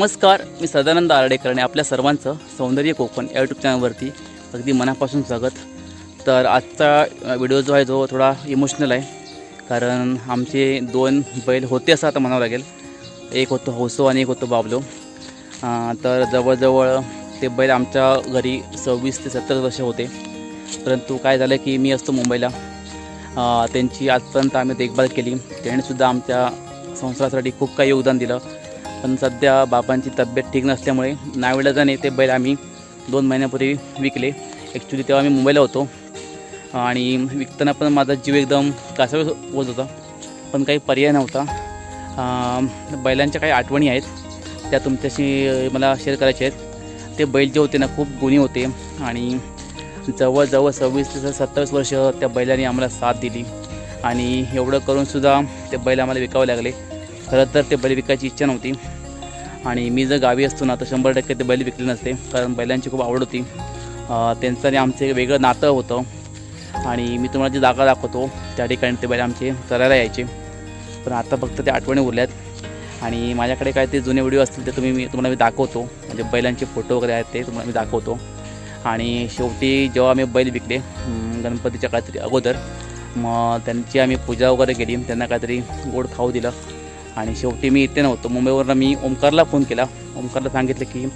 नमस्कार मी सदानंद आरडेकर आणि आपल्या सर्वांचं सौंदर्य कोकण या यूट्यूब चॅनलवरती अगदी मनापासून स्वागत. तर आजचा व्हिडिओ जो आहे जो थोडा इमोशनल आहे कारण आमचे दोन बैल होते असं आता म्हणावं लागेल. एक होतं हौसो आणि एक होतो बाबलो. तर जवळजवळ ते बैल आमच्या घरी सव्वीस ते सत्तर वर्ष होते. परंतु काय झालं की मी असतो मुंबईला. त्यांची आजपर्यंत आम्ही देखभाल केली. त्यांनीसुद्धा आमच्या संसारासाठी खूप काही योगदान दिलं. पण सध्या बाबांची तब्येत ठीक नसल्यामुळे नाविलाजाने ते बैल आम्ही दोन महिन्यापूर्वी विकले. ॲक्च्युली तेव्हा मी मुंबईला होतो. आणि विकताना पण माझा जीव एकदम कासावे होत होता. पण काही पर्याय नव्हता. बैलांच्या काही आठवणी आहेत. त्या तुमच्याशी मला शेअर करायच्या आहेत. ते बैल जे होते ना खूप गुणी होते. आणि जवळजवळ सव्वीस ते सत्तावीस वर्ष त्या बैलांनी आम्हाला साथ दिली. आणि एवढं करूनसुद्धा ते बैल आम्हाला विकावे लागले. खरं तर ते बैल विकायची इच्छा नव्हती. आणि मी जर गावी असतो ना तर शंभर टक्के ते बैल विकले नसते. कारण बैलांची खूप आवड होती. त्यांचं आणि आमचं एक वेगळं नातं होतं. आणि मी तुम्हाला जी जागा दाखवतो त्या ठिकाणी ते बैल आमचे चरायला यायचे. पण आता फक्त ते आठवणी उरल्यात. आणि माझ्याकडे काय ते जुने व्हिडिओ असतील ते तुम्ही मी तुम्हाला मी दाखवतो. म्हणजे बैलांचे फोटो वगैरे आहेत ते तुम्हाला मी दाखवतो. आणि शेवटी जेव्हा आम्ही बैल विकले गणपतीच्या काहीतरी अगोदर मग त्यांची आम्ही पूजा वगैरे केली. त्यांना काहीतरी गोड खाऊ दिलं. आणि शेवटी मी इथे नव्हतो. मुंबईवरनं मी ओमकारला फोन केला. ओमकारला सांगितलं की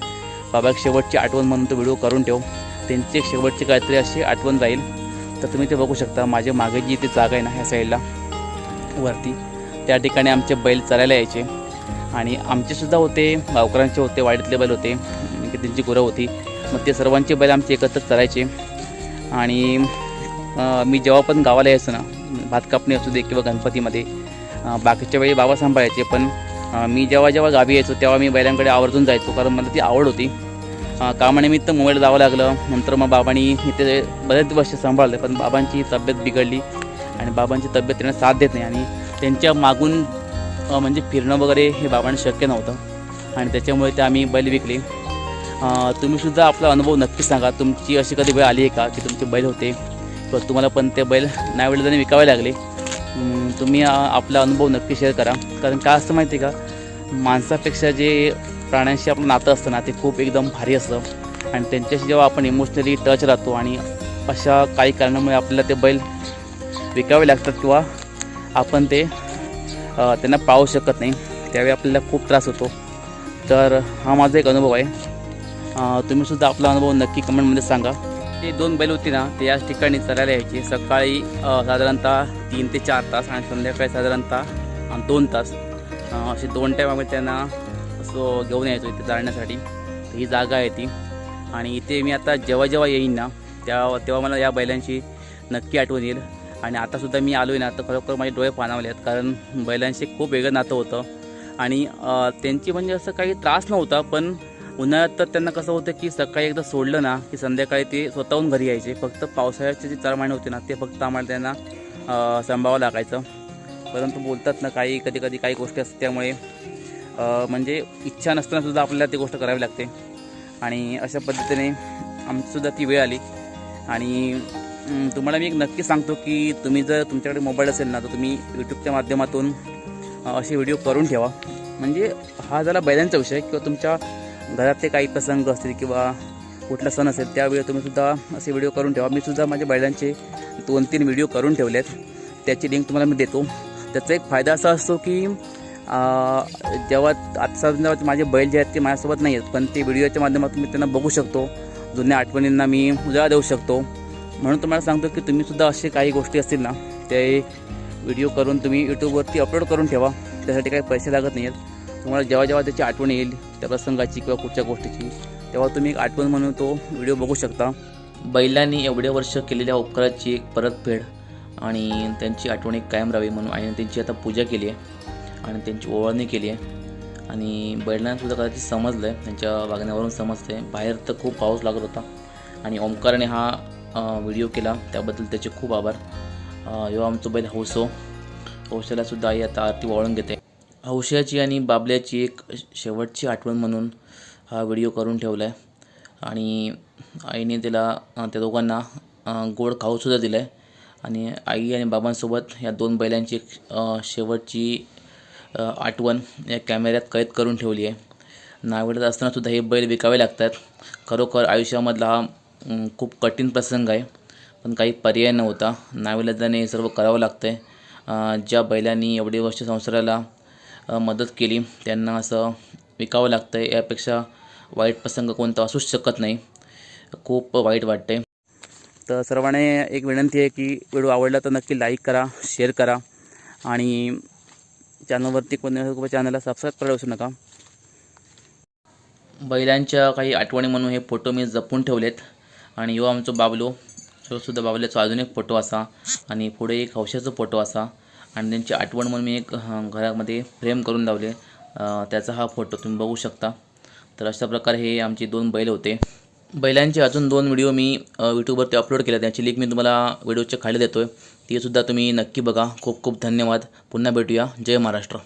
बाबा एक शेवटची आठवण म्हणून तो व्हिडिओ करून ठेव. त्यांची एक शेवटची काहीतरी अशी आठवण जाईल तर तुम्ही ते बघू शकता. माझ्या मागे जी ते जागा आहे ना ह्या साईडला वरती त्या ठिकाणी आमचे बैल चालायला यायचे. आणि आमचेसुद्धा होते गावकऱ्यांचे होते वाडीतले बैल होते की त्यांची गुरं होती. मग ते सर्वांचे बैल आमचे एकत्र चालायचे. आणि मी जेव्हा पण गावाला यायचं ना भात कापणी असू दे किंवा गणपतीमध्ये बाकीच्या वेळी बाबा सांभाळायचे पण मी जेव्हा जेव्हा गावी यायचो तेव्हा मी बैलांकडे आवर्जून जायचो कारण मला ती आवड होती. कामानिमित्त मोबाईल जावं लागलं नंतर मग बाबांनी इथे बरेच वर्ष सांभाळले पण बाबांची तब्येत बिघडली आणि बाबांची तब्येत त्यांना साथ देत नाही आणि त्यांच्या मागून म्हणजे फिरणं वगैरे हे बाबांना शक्य नव्हतं. आणि त्याच्यामुळे ते आम्ही बैल विकले. तुम्हीसुद्धा आपला अनुभव नक्की सांगा तुमची अशी कधी वेळ आली आहे का की तुमचे बैल होते? किंवा तुम्हाला पण ते बैल नाही वेळेला विकावे लागले? तुम्ही आपला अनुभव नक्की शेअर करा. कारण काय असतं माहिती आहे का? माणसापेक्षा जे प्राण्यांशी आपलं नातं असतं ना ते खूप एकदम भारी असतं. आणि त्यांच्याशी जेव्हा आपण इमोशनली टच राहतो आणि अशा काही कारणामुळे आपल्याला ते बैल विकावे लागतात किंवा आपण ते त्यांना पाहू शकत नाही त्यावेळी आपल्याला खूप त्रास होतो. तर हा माझा एक अनुभव आहे. तुम्हीसुद्धा आपला अनुभव नक्की कमेंटमध्ये सांगा. ते दोन बैल होती ना ते याच ठिकाणी चरायला यायचे. सकाळी साधारणतः तीन ते चार तास आणि संध्याकाळी साधारणतः दोन तास. असे दोन टाईम आम्ही त्यांना असं घेऊन यायचो इथे जाण्यासाठी. ही जागा आहे ती. आणि इथे मी आता जेव्हा जेव्हा येईन ना तेव्हा तेव्हा मला या बैलांची नक्की आठवण येईल. आणि आतासुद्धा मी आलो आहे ना तर खरोखर माझे डोळे पाणावले आहेत कारण बैलांशी खूप वेगळं नातं होतं. आणि त्यांची म्हणजे असं काही त्रास नव्हता पण उन्हाळ्यात तर त्यांना कसं होतं की सकाळी एकदा सोडलं ना की संध्याकाळी ते स्वतःहून घरी यायचे. फक्त पावसाळ्याचे जे चार महिने होते ना ते फक्त आम्हाला त्यांना सांभावं लागायचं. परंतु बोलतात ना काही कधी कधी काही गोष्टी असतात त्यामुळे म्हणजे इच्छा नसतानासुद्धा आपल्याला ती गोष्ट करावी लागते. आणि अशा पद्धतीने आमचीसुद्धा ती वेळ आली. आणि तुम्हाला मी एक नक्की सांगतो की तुम्ही जर तुमच्याकडे मोबाईल असेल ना तर तुम्ही यूट्यूबच्या माध्यमातून असे व्हिडिओ करून ठेवा. म्हणजे हा झाला बैलांचा विषय किंवा तुमच्या घरातले काही प्रसंग असतील किंवा कुठला सण असेल त्यावेळी तुम्ही सुद्धा असे व्हिडिओ करून ठेवा. मी सुद्धा माझ्या बैलांचे दोन तीन व्हिडिओ करून ठेवले आहेत त्याची लिंक तुम्हाला मी देतो. त्याचा एक फायदा असा असतो की जेव्हा आता जेव्हा माझे बैल जे आहेत ते माझ्यासोबत नाही आहेत पण ते व्हिडिओच्या माध्यमातून मी त्यांना बघू शकतो. जुन्या आठवणींना मी उजाळा देऊ शकतो. म्हणून तुम्हाला सांगतो की तुम्हीसुद्धा असे काही गोष्टी असतील ना ते व्हिडिओ करून तुम्ही यूट्यूबवरती अपलोड करून ठेवा. त्यासाठी काही पैसे लागत नाही आहेत तुम्हाला जेव्हा जेव्हा त्याची आठवण येईल त्या प्रसंगाची किंवा कुठच्या गोष्टीची तेव्हा तुम्ही एक आठवण म्हणून तो व्हिडिओ बघू शकता. बैलांनी एवढे वर्ष केलेल्या उपकाराची एक परतफेड आणि त्यांची आठवण एक कायम राहावी म्हणून आणि त्यांची आता पूजा केली आहे आणि त्यांची ओवाळणी केली आहे. आणि बैलांनासुद्धा कदाचित समजलं आहे त्यांच्या वागण्यावरून समजते बाहेर तर खूप पाऊस लागत होता आणि ओमकारने हा व्हिडिओ केला. त्याबद्दल त्याचे खूप आभार. यो ह्यो आमचो बैल हौसो. हौशाला सुद्धा आई आता आरती वळून घेते. हौशाची आणि बाबल्याची एक शेवटची आठवण म्हणून हा व्हिडिओ करून ठेवला आहे आणि आईने त्याला त्या दोघांना गोड खाऊसुद्धा दिलं आहे आणि आई आणि बाबांसोबत या दोन बैलांची शेवटची आठवण या कॅमेऱ्यात कैद करून ठेवली आहे. नावेडत असतानासुद्धा हे बैल विकावे लागतात. खरोखर आयुष्यामधला हा खूप कठीण प्रसंग आहे. पण काही पर्याय नव्हता. नाविलाजाने हे सर्व करावं लागतं आहे ज्या बैलांनी एवढे वर्ष संसाराला मदत केली त्यांना असं विकावं लागतं आहे यापेक्षा वाईट प्रसंग कोणता असूच शकत नाही. खूप वाईट वाटते तर सर्वांना एक विनंती आहे की व्हिडिओ आवडला तर नक्की लाईक करा शेअर करा आणि चॅनलवरती कोणी चॅनलला सबस्क्राईब करायला विसरू नका. बैलांच्या काही आठवणी म्हणून हे फोटो मी जपून ठेवलेत. आणि यो आमचो बाबलो तो सुद्धा बाबल्याचो अजून एक फोटो असा. आणि पुढे एक हौशाचा फोटो असा. आणि त्यांची आठवण म्हणून मी एक घरामध्ये फ्रेम करून लावले. त्याचा हा फोटो तुम्ही बघू शकता. तर अशा प्रकारे हे आमचे दोन बैल होते. बैलांचे अजून दोन व्हिडिओ मी यूट्यूबवरती अपलोड केले त्याची लिंक मी तुम्हाला व्हिडिओच्या खाली देतो आहे ती सुद्धा तुम्ही नक्की बघा. खूप खूप धन्यवाद. पुन्हा भेटूया. जय महाराष्ट्र.